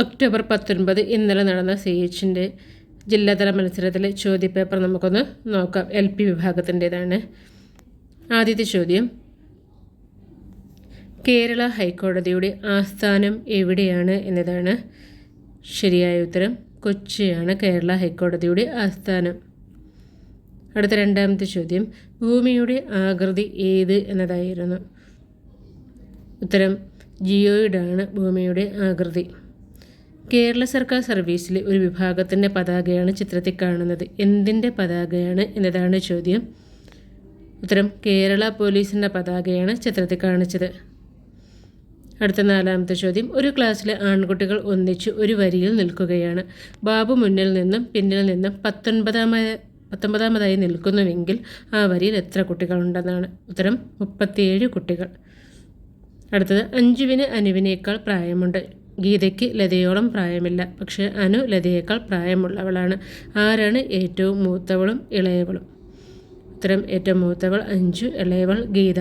October പത്തൊൻപത് ഇന്നലെ നടന്ന സി എച്ചിന്റെ ജില്ലാതല മത്സരത്തിലെ ചോദ്യപേപ്പർ നമുക്കൊന്ന് നോക്കാം. എൽ പി വിഭാഗത്തിന്റേതാണ് ആദ്യത്തെ ചോദ്യം. കേരള ഹൈക്കോടതിയുടെ ആസ്ഥാനം എവിടെയാണ് എന്നതാണ് ശരിയായ ഉത്തരം. കൊച്ചിയാണ് കേരള ഹൈക്കോടതിയുടെ ആസ്ഥാനം. അടുത്ത രണ്ടാമത്തെ ചോദ്യം. ഭൂമിയുടെ ആകൃതി ഏത് എന്നതായിരുന്നു. ഉത്തരം ജിയോയിഡാണ് ഭൂമിയുടെ ആകൃതി. കേരള സർക്കാർ സർവീസിലെ ഒരു വിഭാഗത്തിന്റെ പതാകയാണ് ചിത്രത്തിൽ കാണുന്നത്. എന്തിന്റെ പതാകയാണ് എന്നതാണ് ചോദ്യം. ഉത്തരം കേരള പോലീസിന്റെ പതാകയാണ് ചിത്രത്തിൽ കാണിച്ചത്. അടുത്ത നാലാമത്തെ ചോദ്യം ഒരു ക്ലാസ്സിലെ ആൺകുട്ടികൾ ഒന്നിച്ച് ഒരു വരിയിൽ നിൽക്കുകയാണ്. ബാബു മുന്നിൽ നിന്നും പിന്നിൽ നിന്നും പത്തൊൻപതാമത് പത്തൊമ്പതാമതായി നിൽക്കുന്നുവെങ്കിൽ ആ വരിയിൽ എത്ര കുട്ടികളുണ്ടെന്നാണ്. ഉത്തരം മുപ്പത്തിയേഴ് കുട്ടികൾ. അടുത്തത് അഞ്ജുവിന് അനുവിനേക്കാൾ പ്രായമുണ്ട്. ഗീതയ്ക്ക് ലതയോളം പ്രായമില്ല. പക്ഷെ അനു ലതയേക്കാൾ പ്രായമുള്ളവളാണ്. ആരാണ് ഏറ്റവും മൂത്തവളും ഇളയവളും? ഉത്തരം ഏറ്റവും മൂത്തവൾ അഞ്ചു ഇളയവൾ Geetha.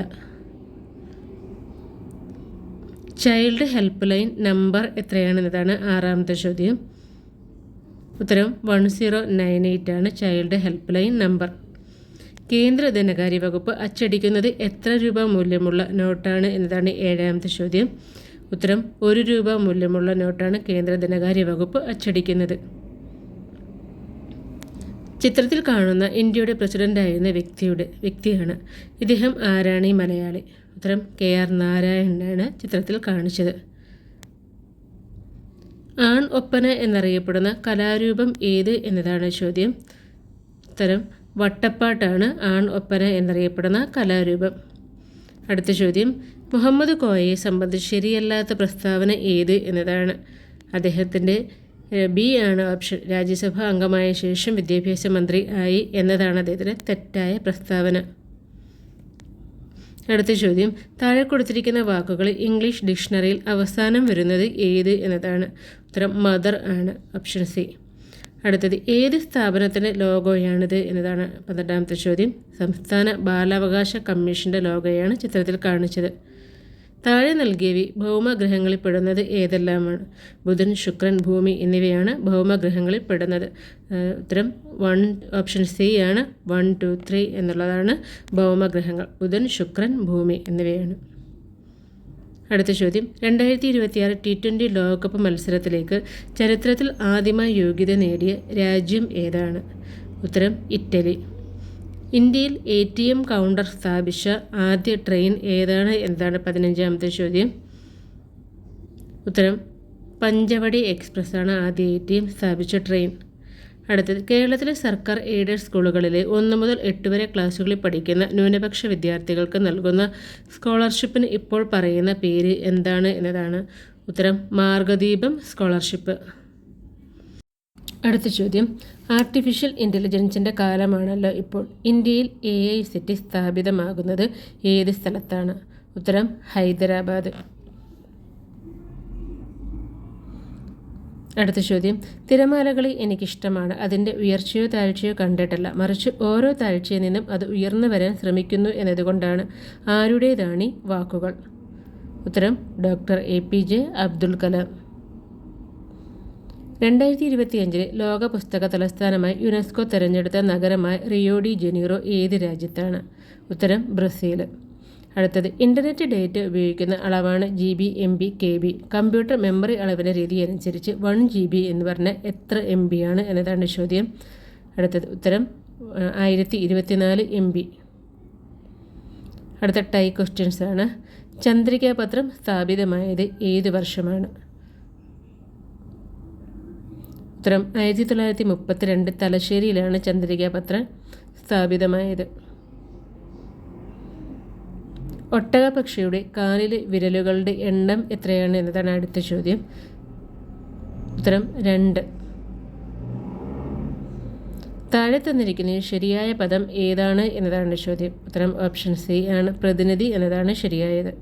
Child help line number എത്രയാണെന്നതാണ് ആറാമത്തെ ചോദ്യം. ഉത്തരം വൺ സീറോ നയൻ എയ്റ്റ് ആണ് ചൈൽഡ് ഹെൽപ്പ് ലൈൻ നമ്പർ. കേന്ദ്ര ധനകാര്യ വകുപ്പ് അച്ചടിക്കുന്നത് എത്ര രൂപ മൂല്യമുള്ള നോട്ടാണ് എന്നതാണ് ഏഴാമത്തെ ചോദ്യം. ഉത്തരം ഒരു രൂപ മൂല്യമുള്ള നോട്ടാണ് കേന്ദ്ര ധനകാര്യ വകുപ്പ് അച്ചടിക്കുന്നത്. ചിത്രത്തിൽ കാണുന്ന ഇന്ത്യയുടെ പ്രസിഡന്റായിരുന്ന വ്യക്തിയുടെ വ്യക്തിയാണ്. ഇദ്ദേഹം ആരാണ് ഈ മലയാളി? ഉത്തരം കെ ആർ നാരായണനാണ് ചിത്രത്തിൽ കാണിച്ചത്. ആൺ ഒപ്പന എന്നറിയപ്പെടുന്ന കലാരൂപം ഏത് എന്നതാണ് ചോദ്യം. ഉത്തരം വട്ടപ്പാട്ടാണ് ആൺ ഒപ്പന എന്നറിയപ്പെടുന്ന കലാരൂപം. അടുത്ത ചോദ്യം. മുഹമ്മദ് കോയയെ സംബന്ധിച്ച് ശരിയല്ലാത്ത പ്രസ്താവന ഏത് എന്നതാണ്. അദ്ദേഹത്തിന്റെ ബി ആണ് ഓപ്ഷൻ. രാജ്യസഭ അംഗമായ ശേഷം വിദ്യാഭ്യാസ മന്ത്രി ആയി എന്നതാണ് അദ്ദേഹത്തിന്റെ തെറ്റായ പ്രസ്താവന. അടുത്ത ചോദ്യം. താഴെ കൊടുത്തിരിക്കുന്ന വാക്കുകൾ ഇംഗ്ലീഷ് ഡിക്ഷണറിയിൽ അവസാനം വരുന്നത് ഏത് എന്നതാണ്. ഉത്തരം മദർ ആണ് ഓപ്ഷൻ സി. അടുത്തത് ഏത് സ്ഥാപനത്തിന്റെ ലോഗോയാണിത് എന്നതാണ് പന്ത്രണ്ടാമത്തെ ചോദ്യം. സംസ്ഥാന ബാലാവകാശ കമ്മീഷന്റെ ലോഗോയാണ് ചിത്രത്തിൽ കാണിച്ചത്. താഴെ നൽകിയവി ഭൗമഗ്രഹങ്ങളിൽ പെടുന്നത് ഏതെല്ലാമാണ്? ബുധൻ ശുക്രൻ ഭൂമി എന്നിവയാണ് ഭൗമഗ്രഹങ്ങളിൽ പെടുന്നത്. ഉത്തരം വൺ ഓപ്ഷൻ സി ആണ്. വൺ ടു ത്രീ എന്നുള്ളതാണ് ഭൗമഗ്രഹങ്ങൾ. ബുധൻ ശുക്രൻ ഭൂമി എന്നിവയാണ്. അടുത്ത ചോദ്യം. രണ്ടായിരത്തി ഇരുപത്തിയാറ് ടി ട്വന്റി ലോകകപ്പ് മത്സരത്തിലേക്ക് ചരിത്രത്തിൽ ആദ്യമായി യോഗ്യത നേടിയ രാജ്യം ഏതാണ്? ഉത്തരം ഇറ്റലി. ഇന്ത്യയിൽ എ ടി എം കൗണ്ടർ സ്ഥാപിച്ച ആദ്യ ട്രെയിൻ ഏതാണ് എന്താണ് പതിനഞ്ചാമത്തെ ചോദ്യം. ഉത്തരം പഞ്ചവടി എക്സ്പ്രസ് ആണ് ആദ്യ എ ടി എം സ്ഥാപിച്ച ട്രെയിൻ അടുത്തത് കേരളത്തിലെ സർക്കാർ എയ്ഡഡ് സ്കൂളുകളിലെ ഒന്ന് മുതൽ എട്ട് വരെ ക്ലാസ്സുകളിൽ പഠിക്കുന്ന ന്യൂനപക്ഷ വിദ്യാർത്ഥികൾക്ക് നൽകുന്ന സ്കോളർഷിപ്പിന് ഇപ്പോൾ പറയുന്ന പേര് എന്താണ് എന്നതാണ് ഉത്തരം മാർഗദീപം സ്കോളർഷിപ്പ്. അടുത്ത ചോദ്യം ആർട്ടിഫിഷ്യൽ ഇന്റലിജൻസിന്റെ കാലമാണല്ലോ ഇപ്പോൾ ഇന്ത്യയിൽ എ ഐ സിറ്റി സ്ഥാപിതമാകുന്നത്. ഏത് സ്ഥലത്താണ്? ഉത്തരം ഹൈദരാബാദ്. അടുത്ത ചോദ്യം. തിരമാലകളി എനിക്കിഷ്ടമാണ്. അതിന്റെ ഉയർച്ചയോ താഴ്ചയോ കണ്ടിട്ടില്ല. മറിച്ച് ഓരോ താഴ്ചയിൽ നിന്നും അത് ഉയർന്നു വരാൻ ശ്രമിക്കുന്നു എന്നതുകൊണ്ടാണ് ആരുടേതാണ് ഈ വാക്കുകൾ? ഉത്തരം doctor A P J Abdul Kalam. രണ്ടായിരത്തി ഇരുപത്തിയഞ്ചിലെ ലോക പുസ്തക തലസ്ഥാനമായി യുനെസ്കോ തിരഞ്ഞെടുത്ത നഗരമായ റിയോഡി ജനീറോ ഏത് രാജ്യത്താണ്? ഉത്തരം ബ്രസീൽ അടുത്തത് ഇന്റർനെറ്റ് ഡേറ്റ ഉപയോഗിക്കുന്ന അളവാണ് G B M B K B computer memory അളവിന്റെ രീതി അനുസരിച്ച് വൺ ജി ബി എന്ന് പറഞ്ഞാൽ എത്ര എം ബി ആണ് എന്നതാണ് ചോദ്യം. അടുത്തത് ഉത്തരം ആയിരത്തി ഇരുപത്തിനാല് എം ബി അടുത്ത ടൈ ക്വസ്റ്റ്യൻസ് ആണ്. ചന്ദ്രികാപത്രം സ്ഥാപിതമായത് ഏത് വർഷമാണ്? ഉത്തരം ആയിരത്തി തൊള്ളായിരത്തി മുപ്പത്തിരണ്ട് തലശ്ശേരിയിലാണ് ചന്ദ്രികാപത്രം സ്ഥാപിതമായത്. ഒട്ടകപക്ഷിയുടെ കാലിലെ വിരലുകളുടെ എണ്ണം എത്രയാണ് എന്നതാണ് അടുത്ത ചോദ്യം. ഉത്തരം രണ്ട്. താഴെ തന്നിരിക്കുന്ന ശരിയായ പദം ഏതാണ് എന്നതാണ് ചോദ്യം. ഉത്തരം ഓപ്ഷൻ സി ആണ്. പ്രതിനിധി എന്നതാണ് ശരിയായത്.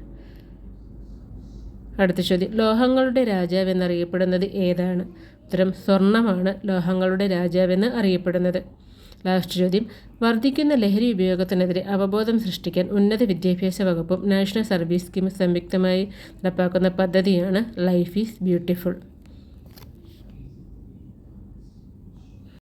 അടുത്ത ചോദ്യം. ലോഹങ്ങളുടെ രാജാവ് എന്നറിയപ്പെടുന്നത് ഏതാണ്? ഉത്തരം സ്വർണമാണ് ലോഹങ്ങളുടെ രാജാവെന്ന് അറിയപ്പെടുന്നത്. ലാസ്റ്റ് ചോദ്യം. വർദ്ധിക്കുന്ന ലഹരി ഉപയോഗത്തിനെതിരെ അവബോധം സൃഷ്ടിക്കാൻ ഉന്നത വിദ്യാഭ്യാസ വകുപ്പും നാഷണൽ സർവീസ് സ്കീം സംയുക്തമായി നടപ്പാക്കുന്ന പദ്ധതിയാണ് ലൈഫ് ഈസ് ബ്യൂട്ടിഫുൾ.